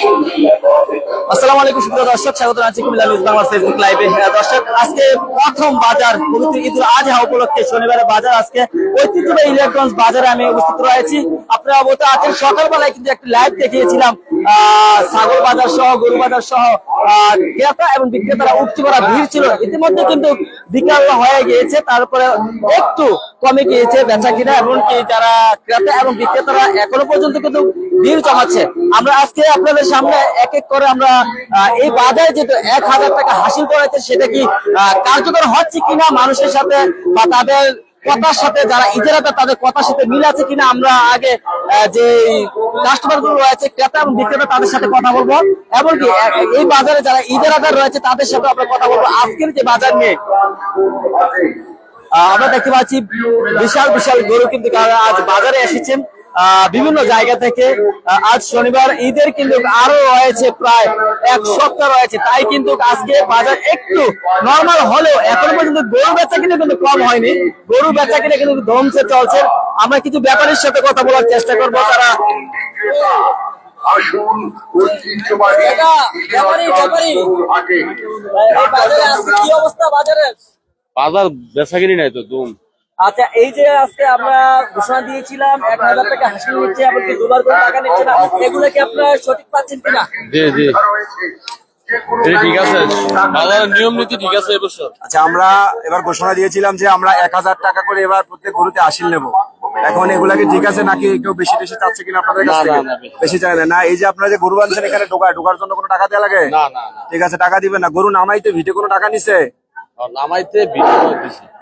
Hallelujah. আসসালামু আলাইকুম সুপ্রিয় দর্শক, স্বাগত কুমিল্লা নিউজ ফেসবুক লাইভে দর্শক, আজকে প্রথম বাজার, পবিত্র ঈদুল আজহা উপলক্ষে বাজার, আজকে ঐতিহ্যবাহী ইলেকট্রনিক্স বাজারে আমি উপস্থিত রয়েছি। আপনারা আজকে সকালবেলায় কিন্তু লাইভ দেখিয়েছিলাম বাজার সহ, গরু বাজার সহ ক্রেতা এবং বিক্রেতারা উপচে করা ভিড় ছিল। ইতিমধ্যে কিন্তু বিকাল হয়ে গিয়েছে, তারপরে একটু কমে গিয়েছে বেচা কিনা, এমনকি যারা ক্রেতা এবং বিক্রেতারা এখনও পর্যন্ত কিন্তু ভিড় জমাচ্ছে। আমরা আজকে আপনাদের সামনে এক এক করে আমরা এই বাজারে যে এক হাজার টাকা হাসিল করেছে, সেটা কি কার্যকর হচ্ছে কিনা মানুষের সাথে বা তাদের কথার সাথে, যারা ইজারাদার, তাদের কথার সাথে মিল আছে কিনা আমরা আগে যে কাস্টমারগুলো রয়েছে, ক্রেতা এবং বিক্রেতা, তাদের সাথে কথা বলব। এমনকি এই বাজারে যারা ইজারাদার রয়েছে, তাদের সাথে আমরা কথা বলব। আজকের যে বাজার নিয়ে আমরা দেখতে পাচ্ছি বিশাল বিশাল গরু কিন্তু আজ বাজারে এসেছেন। বিভিন্ন জায়গা থেকে আজ শনিবার ঈদের কিন্তু আরও রয়েছে প্রায় এক সপ্তাহ রয়েছে। তাই কিন্তু আজকে বাজার একটু নর্মাল হলেও এখনও পর্যন্ত গরু বেচা কিনে কিন্তু কম হয়নি। গরু বেচা কিনে কিন্তু ধ্বংসে চলছে। আমরা কিছু ব্যাপারীর সাথে কথা বলার চেষ্টা করব। তারা আসুন ঐতিহ্যবাহী বাজারে আজকে কি অবস্থা বাজারের? বাজার বেচা কিনি নাই তো দুম। আচ্ছা এই যে আজকে আমরা ঘোষণা দিয়েছিলাম এক হাজার টাকা হাসিল নিচ্ছে এমনকি দুবার করে টাকা নিচ্ছে না? এগুলো কি আপনারা সঠিক পাচ্ছেন কিনা? জি জি। রয়েছে যে কোনো এটা ঠিক আছে। নিয়ম নীতি ঠিক আছে এবছর আচ্ছা আমরা এবার ঘোষণা দিয়েছিলাম যে আমরা এক হাজার টাকা করে এবার প্রত্যেক গরুতে আসিল নেব। এখন এগুলা কি ঠিক আছে নাকি কেউ বেশি বেশি চাচ্ছে কিনা আপনাদের কাছ না, থেকে? না, না, বেশি। চাই না। না এই যে আপনারা যে গরু আনছেন এখানে ঢোকায় ঢোকার জন্য কোনো টাকা দেওয়া লাগে? না না না। ঠিক আছে টাকা দিবেন না। গরু নামাইতে ভিটে কোনো টাকা নিছে?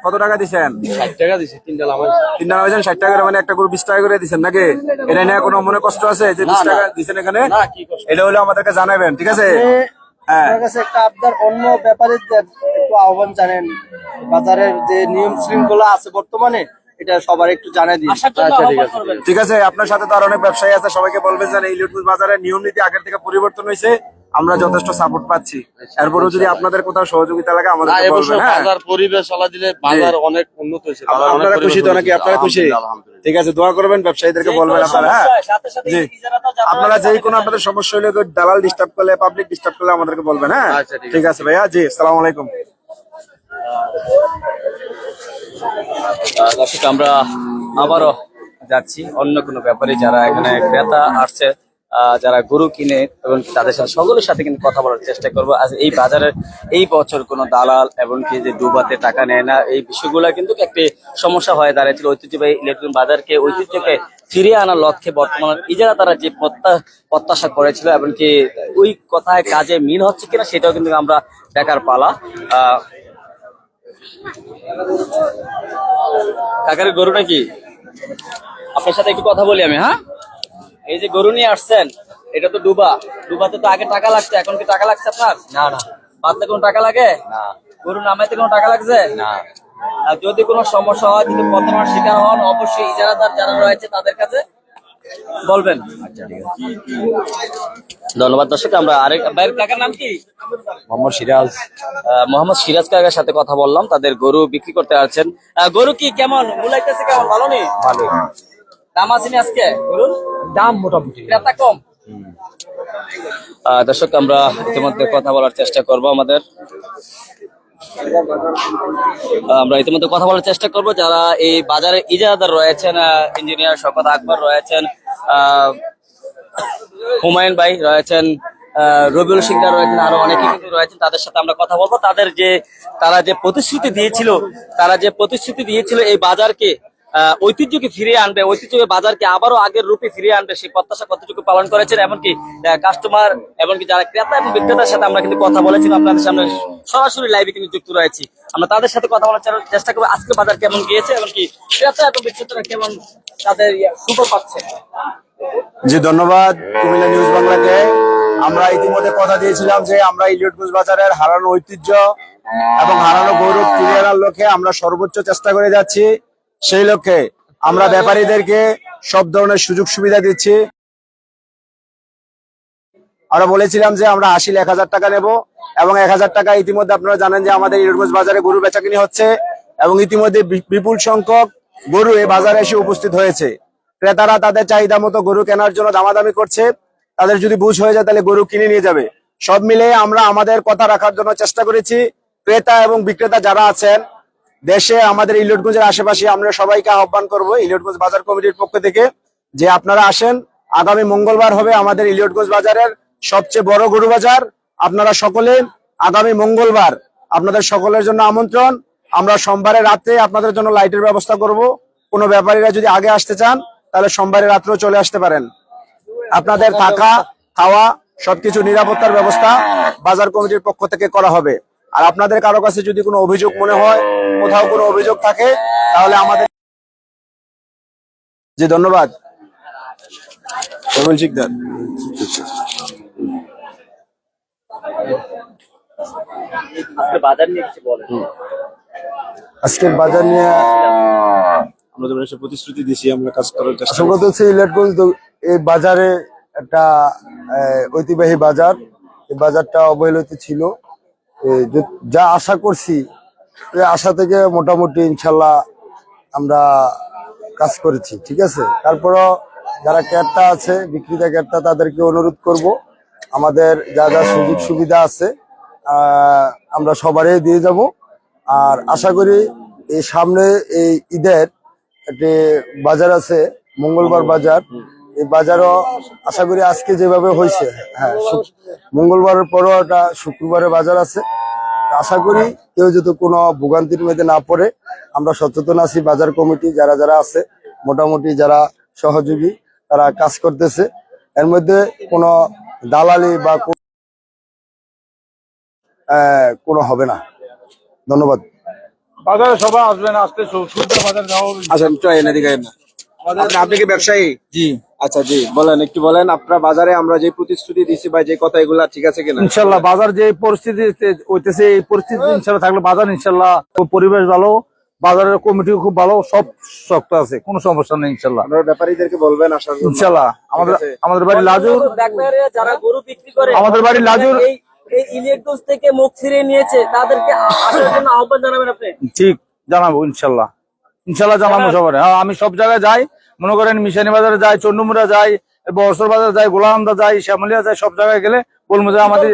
কত টাকা দিছেন? ষাট টাকা দিছি তিনটা নামাইছি তিনটা নামাইছেন ষাট টাকা মানে একটা গরু বিশ টাকা করে দিচ্ছেন নাকি? এটা নিয়ে কোনো মনে কষ্ট আছে যে বিশ। টাকা এখানে? না কি কষ্ট? এটা হলে আমাদেরকে জানাবেন ঠিক আছে? হ্যাঁ। আপনার কাছে একটা আপনার অন্য ব্যাপারে যে একটু আহ্বান জানেন বাজারের যে নিয়ম শৃঙ্খলা আছে বর্তমানে এটা সবার একটু জানাই দিন। আসার জন্য আচ্ছা, ঠিক আছে। আপনার সাথে তো আর অনেক ব্যবসায়ী আছে সবাইকে বলবেন যে বাজারের নিয়ম নীতি আগের থেকে পরিবর্তন হয়েছে। আমরা যথেষ্ট সাপোর্ট পাচ্ছি। এরপরেও যদি আপনাদের কোথাও সহযোগিতা লাগে আমাদের বলবেন হ্যাঁ। বাজার পরিবেশ চলা দিলে বাজার অনেক উন্নত হয়েছে আপনারা খুশি তো নাকি আপনারা খুশি। ঠিক আছে দোয়া করবেন ব্যবসায়ীদেরকে বলবেন আপনারা হ্যাঁ। সমস্যা সাথে সাথে জি। আপনারা রয়েছে যে কোনো আপনাদের সমস্যা হলে দালাল ডিস্টার্ব করলে পাবলিক ডিস্টার্ব করলে আমাদেরকে বলবেন হ্যাঁ। আচ্ছা, ঠিক আছে। ভাইয়া জি সালাম আলাইকুম। দর্শক আমরা আবারও যাচ্ছি অন্য কোনো ব্যাপারে যারা এখানে ক্রেতা আসছে। যারা গরু কিনে এবং তাদের সাথে সকলের সাথে কিন্তু কথা বলার চেষ্টা করব। আজ এই বাজারের এই বছর কোনো দালাল এবং কি যে ডুবাতে টাকা নেয় না, এই বিষয়গুলো কিন্তু একটি সমস্যা হয়ে দাঁড়িয়েছিল ঐতিহ্যবাহী ইলেকট্রনিক বাজারকে, ঐতিহ্যকে ফিরিয়ে আনার লক্ষ্যে বর্তমানে ইজারা তারা যে প্রত্যা- প্রত্যাশা করেছিল এবং কি ওই কথায় কাজে মিল হচ্ছে কিনা সেটাও কিন্তু আমরা দেখার পালা। আহ, কাকার গরু নাকি আপনার সাথে একটু কথা বলি আমি হ্যাঁ? যে গরু নিয়ে আসছেন এটা তো ডুবা। ডুবাতে তো আগে টাকা লাগছে এখন কি টাকা লাগছে আপনার? না না। বাদতে কোনো টাকা লাগে? না। গরু নামাইতে কোনো টাকা লাগছে? না। আর যদি কোনো সমস্যা হয় যদি বর্তমান শিকার হন অবশ্যই ইজারাদার যারা রয়েছে তাদের কাছে বলবেন। ধন্যবাদ দর্শক। আমরা আরেক ভাইয়ের কাকার নাম কি? মোহাম্মদ সিরাজ। মোহাম্মদ সিরাজ কাকার সাথে কথা বললাম। তাদের গরু বিক্রি করতে আসছেন। গরু কি কেমন? মুলাইতেছে কেমন? ভালো নেই ভালো দাম আসেনি আজকে? গরুর দাম মোটামুটি। ক্রেতা কম। দর্শক আমরা ইতিমধ্যে কথা বলার চেষ্টা করব আমাদের। আমরা ইতিমধ্যে কথা বলার চেষ্টা করব। যারা এই বাজারে ইজাদার রয়েছেন ইঞ্জিনিয়ার শকত আকবর রয়েছেন আহ, হুমায়ুন ভাই রয়েছেন রবিউল সিকদার রয়েছেন আরও অনেকে কিন্তু রয়েছেন তাদের সাথে আমরা কথা বলব। তাদের যে তারা যে প্রতিশ্রুতি দিয়েছিল তারা যে প্রতিশ্রুতি দিয়েছিল এই বাজারকে ঐতিহ্যকে ফিরিয়ে আনবে, ঐতিহ্যকে বাজারকে আবারও আগের রূপে ফিরিয়ে আনবে, সেই প্রত্যাশা কতটুকু পালন করেছেন, এমনকি কাস্টমার এমনকি যারা ক্রেতা এবং বিক্রেতার সাথে আমরা কিন্তু কথা বলেছিলাম, আপনাদের সামনে সরাসরি লাইভে কিন্তু যুক্ত রয়েছি। আমরা তাদের সাথে কথা বলার চেষ্টা করব, আজকে বাজার কেমন গিয়েছে, এমনকি ক্রেতা এবং বিক্রেতারা কেমন তাদের সুযোগ পাচ্ছে। জি, ধন্যবাদ, কুমিল্লা নিউজ বাংলাকে আমরা ইতিমধ্যে কথা দিয়েছিলাম যে আমরা ইলিয়টগঞ্জ বাজারের হারানো ঐতিহ্য এবং হারানো গৌরব ফিরিয়ে আনার লক্ষ্যে আমরা সর্বোচ্চ চেষ্টা করে যাচ্ছি। সেই লক্ষ্যে আমরা ব্যাপারীদেরকে সব ধরনের সুযোগ সুবিধা দিচ্ছি। আমরা বলেছিলাম যে আমরা আশিল এক হাজার টাকা নেব এবং এক হাজার টাকা ইতিমধ্যে আপনারা জানেন যে আমাদের ইলিয়টগঞ্জ বাজারে গরু বেচাকিনি হচ্ছে এবং ইতিমধ্যে বিপুল সংখ্যক গরু এই বাজারে এসে উপস্থিত হয়েছে। ক্রেতারা তাদের চাহিদা মতো গরু কেনার জন্য দামাদামি করছে। তাদের যদি বুঝ হয়ে যায় তাহলে গরু কিনে নিয়ে যাবে। সব মিলে আমরা আমাদের কথা রাখার জন্য চেষ্টা করেছি। ক্রেতা এবং বিক্রেতা যারা আছেন দেশে, আমাদের ইলিয়টগঞ্জের আশেপাশে আমরা সবাইকে আহ্বান করব ইলিয়টগঞ্জ বাজার কমিটির পক্ষ থেকে যে আপনারা আসেন। আগামী মঙ্গলবার হবে আমাদের ইলিয়টগঞ্জ বাজারের সবচেয়ে বড় গরু বাজার। আপনারা সকলে আগামী মঙ্গলবার আপনাদের সকলের জন্য আমন্ত্রণ। আমরা সোমবারে রাতে আপনাদের জন্য লাইটের ব্যবস্থা করব। কোনো ব্যাপারীরা যদি আগে আসতে চান, তাহলে সোমবারে রাত্রেও চলে আসতে পারেন। আপনাদের থাকা, খাওয়া, সবকিছু নিরাপত্তার ব্যবস্থা বাজার কমিটির পক্ষ থেকে করা হবে। আর আপনাদের কারও কাছে যদি কোনো অভিযোগ মনে হয় কোথাও কোনো অভিযোগ থাকে তাহলে আমাদের জি ধন্যবাদ। রবিন শিকদার। আজকে বাজার নিয়ে কিছু বলেন। আজকের বাজার নিয়ে আমরা যেমন এসে প্রতিশ্রুতি দিছি আমরা কাজ করার চেষ্টা আসল কথা হচ্ছে ইলেটগঞ্জ এই বাজারে একটা আহ, ঐতিহ্যবাহী বাজার। এই বাজারটা অবহেলিত ছিল। যে- আশা করছি এই আশা থেকে মোটামুটি ইনশাল্লাহ আমরা কাজ করেছি, ঠিক আছে? তারপরও যারা ক্যাবটা আছে, বিক্রেতা ক্যাবটা, তাদেরকে অনুরোধ করব, আমাদের যা যা সুযোগ সুবিধা আছে আমরা সবারই দিয়ে যাব। আর আশা করি এই সামনে এই ঈদের একটি বাজার আছে, মঙ্গলবার বাজার। এই বাজারও আশা করি আজকে যেভাবে হয়েছে হ্যাঁ মঙ্গলবারের পরও একটা শুক্রবারের বাজার আছে। আশা করি কেউ যদি কোনো ভোগান্তির মধ্যে না পড়ে আমরা সচেতন আছি বাজার কমিটি যারা যারা আছে মোটামুটি যারা সহযোগী তারা কাজ করতেছে। এর মধ্যে কোনো দালালি বা কোনো হবে না। ধন্যবাদ। বাজারে সবাই আসবেন আজকে সূর্য বাজার যাওয়া হবে। আচ্ছা একটু আইন না। আপনি আপনি কি ব্যবসায়ী? জি। আচ্ছা জি বলেন একটু বলেন আপনার বাজারে আমরা যে প্রতিশ্রুতি দিছি বা যে কথা এগুলা ঠিক আছে কিনা? ইনশাল্লাহ বাজার যে পরিস্থিতি হইতেছে এই পরিস্থিতি ইনশাল্লাহ থাকলে বাজার ইনশাল্লাহ খুব পরিবেশ ভালো বাজারের কমিটি খুব ভালো সব শক্ত আছে কোনো সমস্যা নেই ইনশাল্লাহ। আপনারা ব্যাপারীদেরকে বলবেন আসার ইনশাল্লাহ আমাদের আমাদের বাড়ি লাজুর যারা গরু বিক্রি করে আমাদের বাড়ি লাজুর। এই এই থেকে মুখ ফিরিয়ে নিয়েছে তাদেরকে আসার জন্য আহ্বান জানাবেন আপনি। ঠিক জানাব ইনশাল্লাহ। ইনশাল্লাহ জানাব সবার। হ্যাঁ আমি সব জায়গায় যাই মনে করেন মিশানি বাজারে যাই চন্ডমুড়া যাই বহসর বাজার যাই গোলামদা যাই শ্যামলিয়া যাই সব জায়গায় গেলে বলব যে আমাদের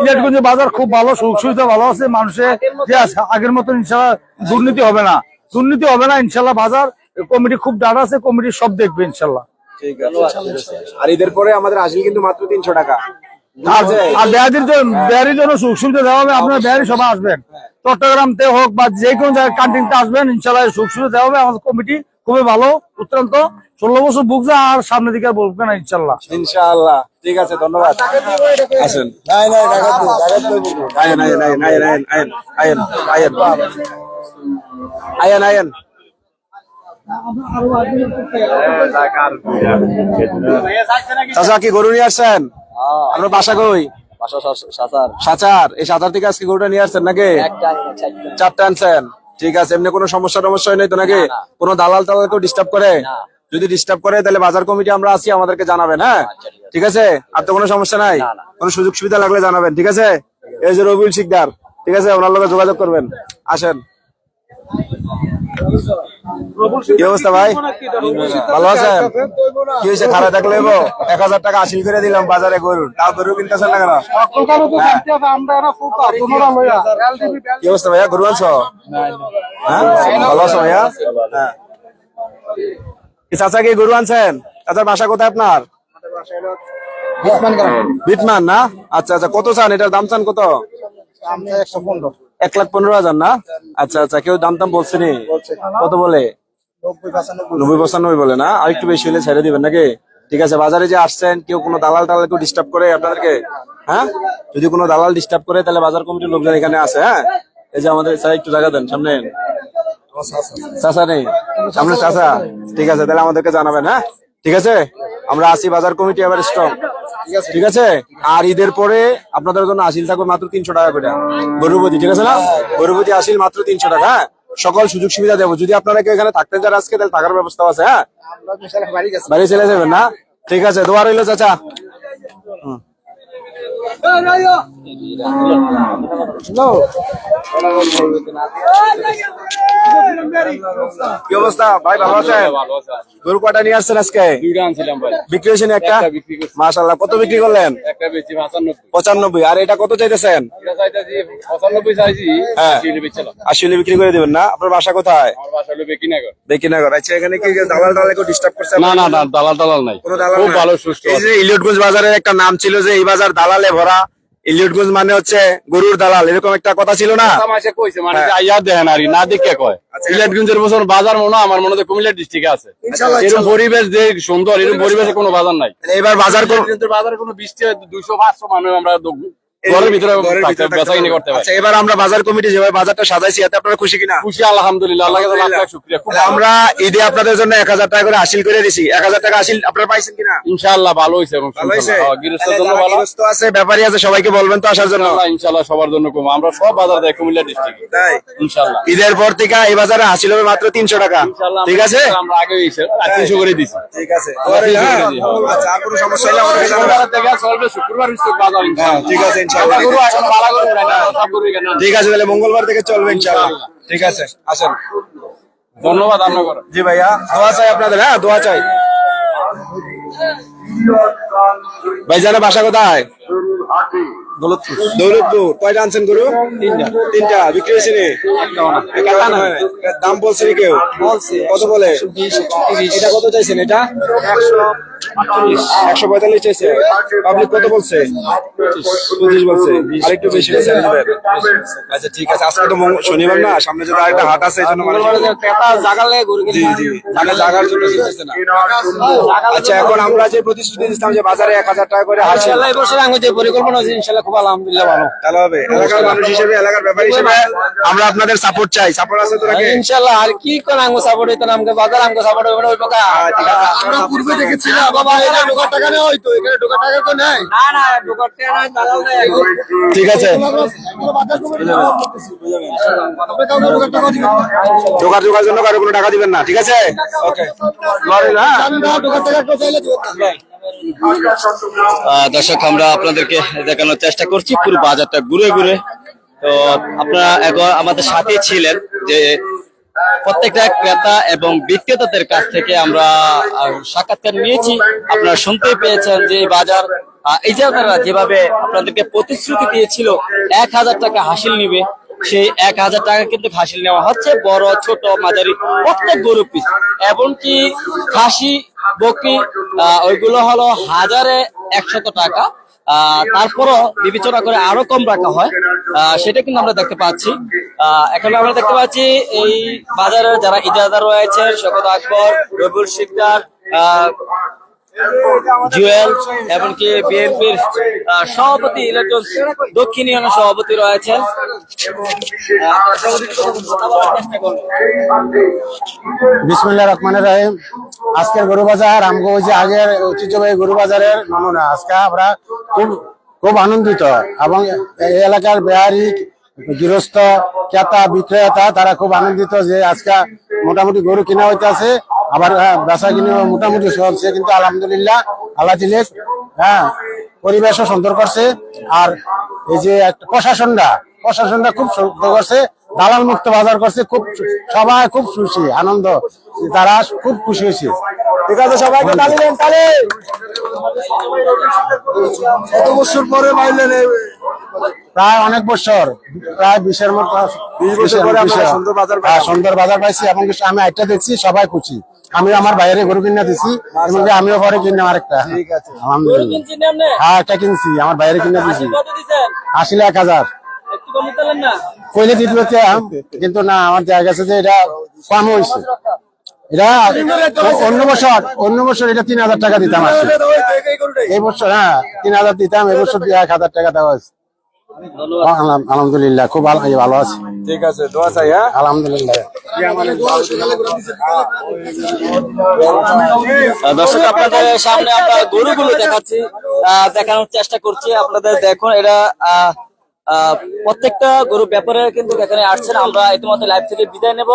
ইলেটগঞ্জের বাজার খুব ভালো সুখ সুবিধা ভালো আছে মানুষের যে আগের মতন ইনশাল্লাহ দুর্নীতি হবে না। দুর্নীতি হবে না ইনশাল্লাহ বাজার কমিটি খুব ডাটা আছে কমিটি সব দেখবে ইনশাল্লাহ আর ঈদের পরে আমাদের আসিল কিন্তু মাত্র তিনশো টাকা। আর আর বেহারির জন্য বেহারির জন্য সুখ সুবিধা দেওয়া হবে আপনার বেহারি সবাই আসবেন। চট্টগ্রাম তে হোক বা যে কোনো জায়গায় কান্ট্রিতে আসবেন ইনশাল্লাহ সুখ সুবিধা দেওয়া হবে আমাদের কমিটি খুবই ভালো অত্যন্ত। ষোলো বছর বুকছে আর সামনের দিকে আর বলবে না ইনশাল্লাহ ইনশাআল্লাহ ঠিক আছে ধন্যবাদ। আসেন। আয়েন আয়েন আয়েন আয়েন আয়েন আয়েন আয়েন আয়েন। আয়েন চাচা কি গরু নিয়ে আসছেন? আপনার বাসা কই? সাঁতার এই সাচার থেকে আজকে গরুটা নিয়ে আসছেন নাকি? চারটা আনছেন। ঠিক আছে এমনি কোনো সমস্যা টমস্যা নেই তো নাকি? কোনো দালাল টালাল কেউ ডিস্টার্ব করে? যদি ডিস্টার্ব করে তাহলে বাজার কমিটি আমরা আছি আমাদেরকে জানাবেন হ্যাঁ? ঠিক আছে। আর তো কোনো সমস্যা নাই? কোনো সুযোগ সুবিধা লাগলে জানাবেন ঠিক আছে? এই যে রবিউল শিকদার ঠিক আছে? ওনার লোকের যোগাযোগ করবেন। আসেন। কি অবস্থা ভাই? ভালো আছেন? কি হয়েছে? থাকলে এক হাজার টাকা আসিল করে দিলাম বাজারে গরু তাও গরু কিনতেছেন না কেন? কি অবস্থা ভাইয়া? গরু আনছো? হ্যাঁ? ভালো আছো ভাইয়া? হ্যাঁ। কি চাচা কি গরু আনছেন? চাচার বাসা কোথায় আপনার? বিটমান না? আচ্ছা আচ্ছা। কত চান? এটার দাম চান কত? এক লাখ পনেরো হাজার না? আচ্ছা আচ্ছা কেউ দাম দাম বলছে নি? কত বলে? নব্বই পঁচানব্বই বলে না? আর একটু বেশি হলে ছেড়ে দিবেন নাকি? ঠিক আছে বাজারে যে আসছেন কেউ কোনো দালাল টালাল কেউ ডিস্টার্ব করে আপনাদেরকে? হ্যাঁ? যদি কোনো দালাল ডিস্টার্ব করে তাহলে বাজার কমিটির লোকজন এখানে আছে হ্যাঁ? এই যে আমাদের স্যার একটু জায়গা দেন সামনে। চাচা নেই? সামনে চাচা। ঠিক আছে তাহলে আমাদেরকে জানাবেন হ্যাঁ? ঠিক আছে? আমরা আসি বাজার কমিটি এবার স্ট্রং ঠিক আছে আর ঈদের পরে আপনাদের জন্য আসিল থাকবে মাত্র তিনশো টাকা করে। গরুপতি ঠিক আছে না? গরুপতি আসিল মাত্র তিনশো টাকা হ্যাঁ? সকল সুযোগ সুবিধা দেবো। যদি আপনারা কেউ এখানে থাকতে চান আজকে তাহলে থাকার ব্যবস্থা আছে হ্যাঁ? বাড়ি চলে যাবেন না? ঠিক আছে দোয়া রইল চাচা। হুম। কি অবস্থা? ভাই ভালো আছেন? গরু কটা নিয়ে আসছেন আজকে? বিক্রি হয়েছে না একটা? কত বিক্রি করলেন? পঁচানব্বই। আর এটা কত চাইতেছেন? হ্যাঁ। আশি হলে বেচছিলাম আশি হলে বিক্রি করে দিবেন না? আপনার বাসা কোথায়? বেকিনাগর। আচ্ছা এখানে কি দালাল কেউ ডিস্টার্ব করছে না না না দালাল টালাল নাই। দালাল খুব? ভালো সুস্থ এই যে ইলিয়টগঞ্জ বাজারের একটা নাম ছিল যে এই বাজার দালালে ভরা ইলিয়টগঞ্জ মানে হচ্ছে গরুর দালাল এরকম একটা কথা ছিল না? মানে হ্যাঁ। না দেখে কয়। আচ্ছা। বছর বাজার মনে আমার মনে হয় কুমিল্লা ডিস্ট্রিক্টে আছে। এরকম পরিবেশ যে সুন্দর এরকম পরিবেশে কোনো বাজার নাই। এবার বাজার বাজারে কোনো বৃষ্টি দুইশো পাঁচশো মানুষ আমরা ঘরের ভিতরে ঘরের ভিতরে থাকতে বেচা কিনে করতে পারি আচ্ছা এবার আমরা বাজার কমিটি যেভাবে বাজারটা সাজাইছি এতে আপনারা খুশি কিনা? খুশি আলহামদুলিল্লাহ। আল্লাহ লাখ লাখ শুক্রিয়া। খুব তাহলে আমরা ঈদে আপনাদের জন্য এক হাজার টাকা করে হাসিল করে দিছি। এক হাজার টাকা হাসিল আপনারা পাইছেন কিনা? ইনশাআল্লাহ ভালো হয়েছে এবং ভালো হয়েছে? গৃহস্থের জন্য ভালো। আছে ব্যাপারী আছে সবাইকে বলবেন তো আসার জন্য। ইনশাআল্লাহ সবার জন্য কম। আমরা সব বাজার দেয় কুমিল্লা ডিস্ট্রিক্টে তাই? ইনশাআল্লাহ। ঈদের পর থেকে এই বাজারে হাসিল হবে মাত্র তিনশো টাকা। ঠিক আছে? আমরা আগে তিনশো করে দিছি। ঠিক আছে। হ্যাঁ। আচ্ছা কোনো সমস্যা হলে আমাদের কাছে শুক্রবার থেকে চলবে শুক্রবার বাজার হ্যাঁ, ঠিক আছে ইনশাআল্লাহ। ঠিক তাহলে মঙ্গলবার থেকে চলবে ইনশাআল্লাহ। ঠিক আছে আসেন। ধন্যবাদ আপনার জি ভাইয়া দোয়া চাই আপনাদের হ্যাঁ দোয়া চাই। ভাইজানের বাসা কোথায়? দৌলতপুর। কয়টা আনছেন গরু? তিনটা। তিনটা। বিক্রি হয়েছে নি? দাম বলছে নি কেউ? কত বলে? এটা কত চাইছেন এটা? একশো পঁয়তাল্লিশ চাইছে। পাবলিক কত বলছে? পঁচিশ বলছে। আর একটু বেশি হয়েছে আচ্ছা ঠিক আছে। আজকে তো শনিবার না সামনে যদি আরেকটা হাট আছে এই জন্য মানুষ জি জি। মানে জাগার জন্য না। আচ্ছা এখন আমরা যে প্রতিশ্রুতি দিচ্ছিলাম যে বাজারে এক হাজার টাকা করে হাসি যে পরিকল্পনা ইনশাল্লাহ খুব আলহামদুলিল্লাহ ভালো। তাহলে হবে। এলাকার মানুষ হিসেবে এলাকার ব্যাপার হিসেবে আমরা আপনাদের সাপোর্ট চাই। সাপোর্ট আছে তো নাকি? ইনশাল্লাহ আর কি কোন আঙ্গুর সাপোর্ট হইতো না আমাকে বাজার আঙ্গুর সাপোর্ট হবে ওই প্রকার। আমরা পূর্বে দেখেছিলাম। বাবা এটা ঢোকার টাকা নেওয়া হইতো এখানে ঢোকার টাকা তো নেই। না না ঢোকার টাকা নাই দালাল নাই। ঠিক আছে। জোগাড় জোগাড় জন্য কারও কোনো টাকা দিবেন না ঠিক আছে? ওকে। ঢোকার টাকা চাইলে দর্শক, আমরা আপনাদেরকে দেখানোর চেষ্টা করছি, পুরো বাজারটা ঘুরে ঘুরে। তো আপনারা এখন আমাদের সাথে ছিলেন যে প্রত্যেকটা ক্রেতা এবং বিক্রেতাদের কাছ থেকে আমরা সাক্ষাৎকার নিয়েছি। আপনারা শুনতে পেয়েছেন যে বাজার এই যে আপনারা যেভাবে আপনাদেরকে প্রতিশ্রুতি দিয়েছিল, এক হাজার টাকা হাসিল নিবে। সেই এক হাজার টাকা কিন্তু খাসি নেওয়া হচ্ছে বড় ছোট মাঝারি প্রত্যেক গরু পিস এমনকি খাসি আহ, ওইগুলো হলো হাজারে একশত টাকা। তারপরও বিবেচনা করে আরও কম রাখা হয়। সেটা কিন্তু আমরা দেখতে পাচ্ছি। এখন আমরা দেখতে পাচ্ছি এই বাজারের যারা ইজাদার রয়েছে শকত আকবর রবিউল শিকদার জুয়েল, এমনকি বিএনপির সভাপতি ইলেকট্রন দক্ষিণ ইউনিয়নের সভাপতি রয়েছেন। বিসমুল্লাহ রহমানের রহিম। আজকের গরু বাজার আগের ঐতিহ্যবাহী গরু বাজারের নমুনা। আজকে আমরা খুব খুব আনন্দিত এবং এই এলাকার বেহারি, গৃহস্থ, ক্রেতা, বিক্রেতা, তারা খুব আনন্দিত যে আজকে মোটামুটি গরু কিনা হইতেছে। আবার হ্যাঁ, বেচা কিনে মোটামুটি চলছে কিন্তু আলহামদুলিল্লাহ আল্লাহ দিলে হ্যাঁ পরিবেশও সুন্দর করছে। আর এই যে একটা প্রশাসনটা প্রশাসনটা খুব সুন্দর করছে। দালাল মুক্ত বাজার করছে খুব সবাই খুব খুশি আনন্দ। তারা খুব খুশি হয়েছে। ঠিক আছে সবাইকে তালি দেন তালি। কত বছর পরে পাইলেন প্রায় অনেক বছর প্রায় বিশের মতো বিশ বছর পরে আমরা বিশের- সুন্দর বাজার হ্যাঁ, সুন্দর বাজার পাইছি এবং আমি একটা দেখছি সবাই খুশি। আমি আমার বাইরে গরু কিনে দিছি এবং আমিও পরে কিনলাম আরেকটা। ঠিক আলহামদুলিল্লাহ। হ্যাঁ একটা কিনছি আমার বাইরে কিনে দিছি? আসলে এক হাজার। কইলে দিতে কিন্তু না আমার যে এটা কম হয়েছে এটা অন্য বছর অন্য বছর এটা তিন হাজার টাকা দিতাম এই বছর হ্যাঁ তিন হাজার দিতাম এই বছর এক হাজার টাকা দেওয়া হয়েছে। আলহামদুলিল্লাহ খুব ভালো আছে। ঠিক আছে দোয়া চাই হ্যাঁ? আলহামদুলিল্লাহ। দর্শক আপনাদের সামনে আমরা গরুগুলো দেখাচ্ছি। দেখানোর চেষ্টা করছি। আপনাদের দেখুন এটা আহ, প্রত্যেকটা গরু ব্যাপারে কিন্তু এখানে আসছেন। আমরা ইতিমধ্যে লাইভ থেকে বিদায় নেব।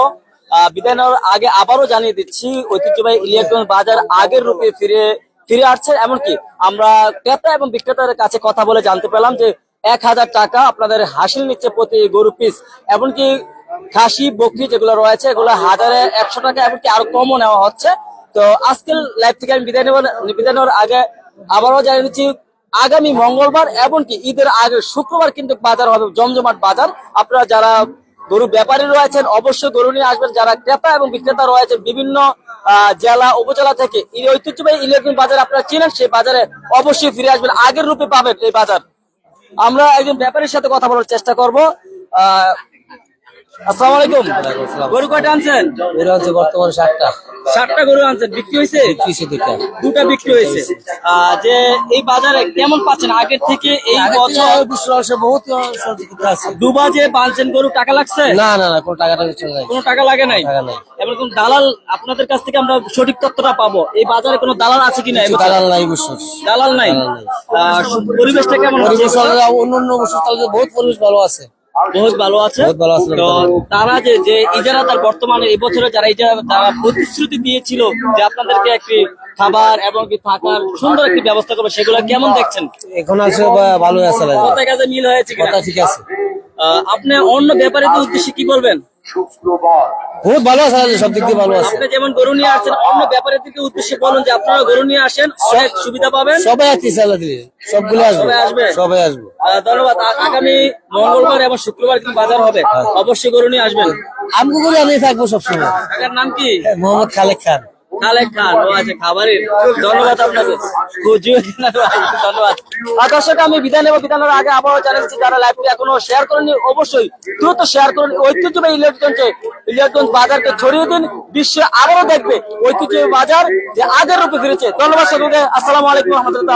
বিদায় নেওয়ার আগে আবারও জানিয়ে দিচ্ছি, ঐতিহ্যবাহী ইলেকট্রনিক বাজার আগের রূপে ফিরে ফিরে আসছে। এমনকি আমরা ক্রেতা এবং বিক্রেতার কাছে কথা বলে জানতে পেলাম যে এক হাজার টাকা আপনাদের হাসিল নিচ্ছে প্রতি গরু পিস এমনকি খাসি, বকরি যেগুলো রয়েছে, এগুলো হাজারে একশো টাকা, এমনকি আরও কমও নেওয়া হচ্ছে। তো আজকের লাইভ থেকে আমি বিদায় নেব। বিদায় নেওয়ার আগে আবারও জানিয়ে দিচ্ছি আগামী মঙ্গলবার এমনকি ঈদের আগের শুক্রবার কিন্তু বাজার হবে, জমজমাট বাজার। আপনারা যারা গরু ব্যাপারী রয়েছেন, অবশ্যই গরু নিয়ে আসবেন। যারা ক্রেতা এবং বিক্রেতা রয়েছেন, বিভিন্ন জেলা, উপজেলা থেকে ঐতিহ্যবাহী ইলেকট্রিক বাজার আপনারা চিনেন, সেই বাজারে অবশ্যই ফিরে আসবেন। আগের রূপে পাবেন এই বাজার। আমরা একজন ব্যাপারীর সাথে কথা বলার চেষ্টা করব। আহ আসসালামু আলাইকুম। গরু কয়টা আনছেন? বর্তমানে সাতটা। ষাটটা গরু আনছেন বিক্রি হয়েছে? দুটা দুটা বিক্রি হয়েছে। যে এই বাজারে কেমন পাচ্ছেন? আগের থেকে এই বছর বহুত আছে। যে গরু টাকা লাগছে? না না না কোনো টাকা টাকা চলে নাই। কোনো টাকা লাগে নাই? টাকা নাই। এবার দালাল আপনাদের কাছ থেকে আমরা সঠিক তথ্যটা পাবো? এই বাজারে কোনো দালাল আছে কিনা? দালাল নাই বছর দালাল নাই? পরিবেশটা কেমন পরিবেশ অন্য অন্য বছর তাহলে বহুত পরিবেশ ভালো আছে। বহুত ভালো আছে। তো তারা যে যে ইজারাদার বর্তমানে এই বছরে যারা ইজারা তারা প্রতিশ্রুতি দিয়েছিল যে আপনাদেরকে একটি খাবার এবং কি থাকার সুন্দর একটি ব্যবস্থা করবে সেগুলো কেমন দেখছেন? এখন আছে ভালো আছে। কাজে মিল হয়েছে কথা ঠিক আছে। আপনি অন্য ব্যাপারে উদ্দেশ্যে কি বলবেন? শুক্রবার। ভালো আছে সব দিক দিয়ে ভালো আছে। আপনি যেমন গরু নিয়ে আসছেন অন্য ব্যাপারীদেরকে উদ্দেশ্যে বলুন যে আপনারা গরু নিয়ে আসেন অনেক সুবিধা পাবেন। সবাই সবগুলো আসবে। সবাই আসবে? সবাই আসবে। ধন্যবাদ। আগামী মঙ্গলবার এবং শুক্রবার কিন্তু বাজার হবে। অবশ্যই গরু নিয়ে আসবেন। আমগো আমি থাকব সবসময়। নাম কি? মোহাম্মদ খালেক খান। আগে আবারও যারা এখনও শেয়ার অবশ্যই দ্রুত শেয়ার ইলেকট্রন বাজারকে ছড়িয়ে দিন। বিশ্বে আবারও দেখবে ঐতিহ্যবাহী বাজার যে আগের রূপে ফিরেছে। ধন্যবাদ সকলকে। আসসালামু আলাইকুম রহমতুল্লাহ